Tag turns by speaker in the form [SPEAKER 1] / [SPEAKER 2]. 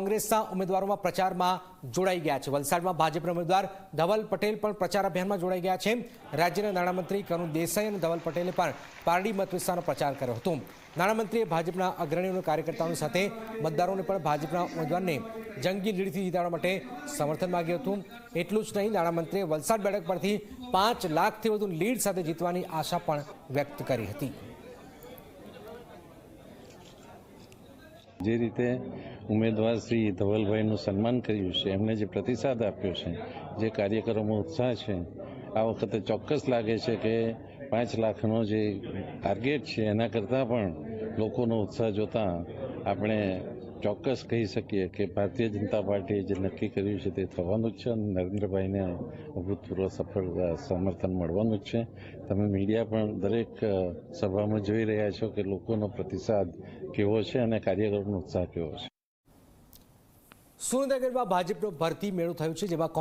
[SPEAKER 1] કોંગ્રેસના ઉમેદવારોમાં પ્રચારમાં જોડાઈ ગયા છે. વલસાડમાં ભાજપના ઉમેદવાર ધવલ પટેલ પણ પ્રચાર અભિયાનમાં જોડાઈ ગયા છે. રાજ્યના નાણામંત્રી કરુણ દેસાઈ અને ધવલ પટેલે પણ પારડી મત વિસ્તારનો પ્રચાર કર્યો હતો. નાણામંત્રીએ ભાજપના અગ્રણીઓના કાર્યકર્તાઓની કાર્યકર્તાઓ સાથે મતદારોને પણ ભાજપના ઉમેદવારને જંગી લીડથી જીતાડવા માટે સમર્થન માંગ્યું હતું. એટલું જ નહીં, નાણામંત્રીએ વલસાડ બેઠક પરથી પાંચ લાખથી વધુ લીડ સાથે જીતવાની આશા પણ વ્યક્ત કરી હતી.
[SPEAKER 2] જે રીતે ઉમેદવાર શ્રી ધવલભાઈનું સન્માન કર્યું છે, એમને જે પ્રતિસાદ આપ્યો છે, જે કાર્યકરોમાં ઉત્સાહ છે, આ વખતે ચોક્કસ લાગે છે કે પાંચ લાખનો જે ટાર્ગેટ છે, એના કરતાં પણ લોકોનો ઉત્સાહ જોતાં આપણે ચોક્કસ કહી શકીએ કે ભારતીય જનતા પાર્ટીએ જે નક્કી કર્યું છે તે થવાનું જ છે અને નરેન્દ્રભાઈને અભૂતપૂર્વ સફળ સમર્થન મળવાનું જ છે. તમે મીડિયા પણ દરેક સભામાં જોઈ રહ્યા છો કે લોકોનો પ્રતિસાદ કેવો છે અને કાર્યકરોનો ઉત્સાહ કેવો છે.
[SPEAKER 1] સુરેન્દ્રનગરમાં ભાજપનો ભરતી મેળો થયો છે, જેમાં